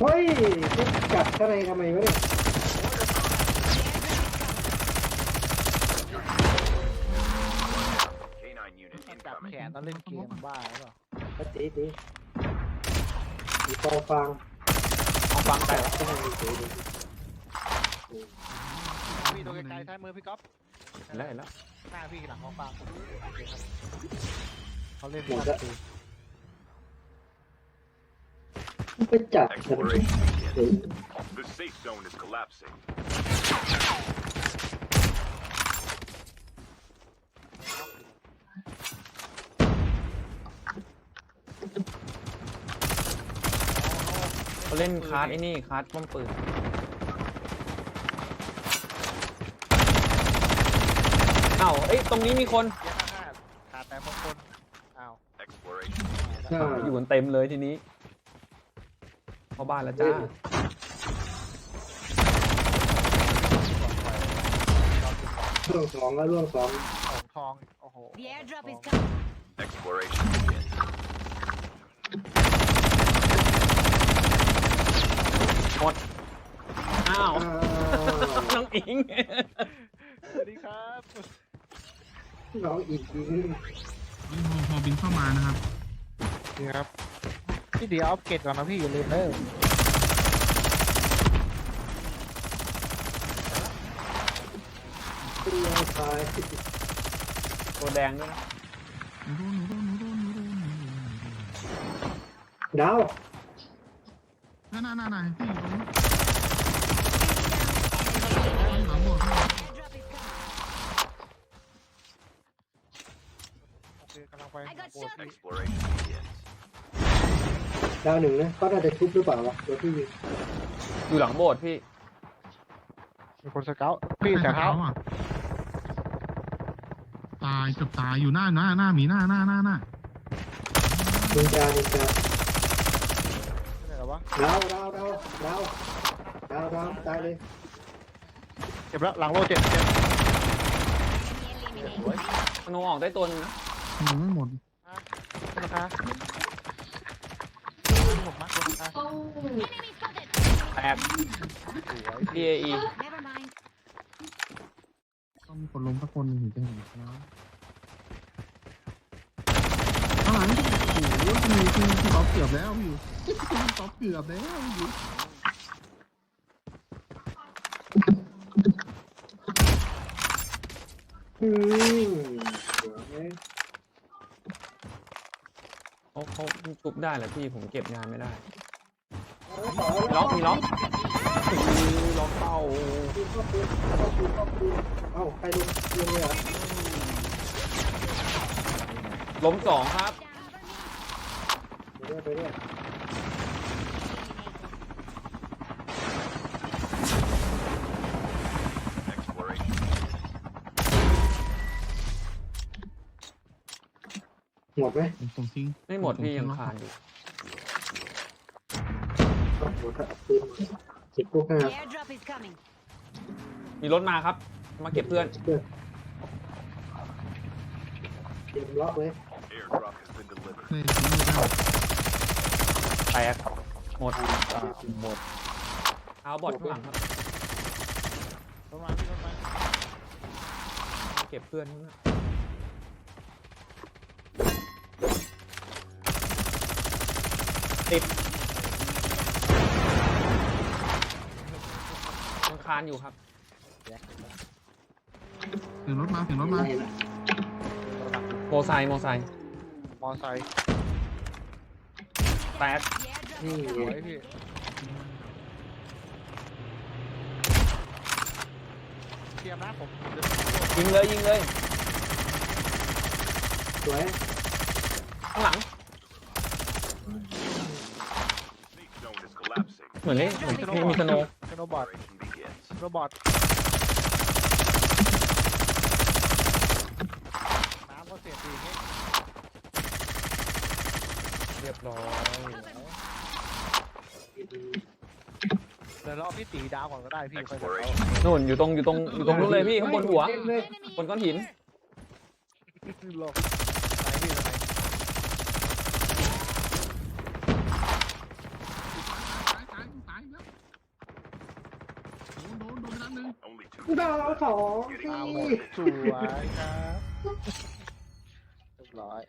เฮ้ยจะจับข้างในทำไมวะเนี่ย Canine unit จับ incoming. แขนตอนเล่นเกมบ้าหรือเปล่าก็ตีตีมีกองฟางเอาฟังแต่ข้างในตีตีพี่ตัวไกลๆท้ายมือพี่ก๊อฟเห็นแล้วเห็นแล้วหน้าพี่หลังของฟางโอเคครับเขาเล่นหมดแล้ละ ไปจับฉัน Exploration เฮ้ย begins. The safe zone is collapsing. เขาเล่นคาร์ดไอ้นี่คาร์ดป้อมปืนเอ้าเอ้ยตรงนี้มีคนเยอะมากขาดแต่บางคนอ้าว Exploration. ใช่อยู่กันเต็มเลยทีนี้ เข้าบ้านแล้วจ้าร่วงสองแล้วร่วงสองของทองโอ้โห The airdrop is coming. Exploration begins. หมดอ้าวอ้าวน้องอิง สวัสดีครับน้องอีกทียิงพอพอบินเข้ามานะครับ นี่ครับ พี่เดี๋ยวอัปเกรดก่อนนะพี่อย่าลืมเด้อเรียงซ้ายตัวแดงด้วยนะหนูโดนหนูโดนหนูโดนหนูโดนหนูโดนหนูโดนดาวนั่นนั่นนั่นพี่อยู่ตรงนี้หลังโบสถ์ Airdrop is coming. โอเคกำลังไป I got โอ้พี่ Exploration begins. ดาวหนึ่งนะเขาน่าจะทุบหรือเปล่าวะเดี๋ยวพี่ยิงอยู่หลังโบสถ์พี่ มีคนสเกลพี่แต่เท้าอะตายเกือบตายอยู่หน้าหน้าหน้าหมีหน้าหน้าหน้าหน้านินจานินจาไม่ได้หรอวะดาวดาวดาวดาวดาวดาวตายเลยเจ็บแล้วหลังโลเจ็บเจ็บ Enemy eliminated. ธนูออกได้ตัวหนึงนะ หนูไม่หมดนะคะหมดมากเลยนะคะ Enemy spotted. แตกสวย DAE Never mind. ต้องมีคนล้มสักคนหนึ่งถึงจะเห็นนะข้างหลังโอ้โหพี่พี่พี่ต๊อปเกือบแล้วพี่พี่ต๊อปเกือบแล้วพี่อืมสวยเขาเขาชุบได้แหละพี่ผมเก็บงานไม่ได้ ล็อกมีล็อกอู้ล็อกเข้าปืนเข้าปืนเข้าปืนเข้าปืนเอ้าใครลงลงเลยเหรอล้มสองครับ Down for me. ไปเรื่อยไปเรื่อย Exploration. หมดไหมผมส่งทิ้งไม่หมดพี่ยังคานอยู่ หมดครับปืนสิบพวกห้า The airdrop is coming. มีรถมาครับ มาเก็บเพื่อนเพื่อนเตรียมล็อกเลย Airdrop has been delivered. เคยทิ้งไม่ได้แตกหมดอ่าหมดเท้าบอดข้างหลังครับประมาณนี้ประมาณมาเก็บเพื่อนข้างหน้าติดยัง คานอยู่ครับ เสียงรถมาเสียงรถมาโมไซค์โมไซค์มอไซค์แตก The airdrop นี่ is สวย coming. พี่เทียมนะผมผมจะยิงเลยยิงเลย สวยข้างหลัง Safe zone is collapsing. เหมือนเล่นเหมือนมีมีสโนว์สโนบอร์ด Exploration begins. ส โนบอร์ดน้ำก็เสียดีอย่างงี้เรียบร้อยเดี๋ยวรอพี่ตีดาวก่อนก็ได้พี่ค่อยจะเอา Exploration. นู่นอยู่ตรงอยู่ตรงอยู่ตรงนู้นเลยพี่ข้างบนหัวเต็มเลย Enemy บนก้อนหินหลบไหนพี่ไหน ซ้ายซ้าย นัดหนึ่ง Only two ดาวสอง Getting มาหมพี่ดสวยครับเรียบร้อย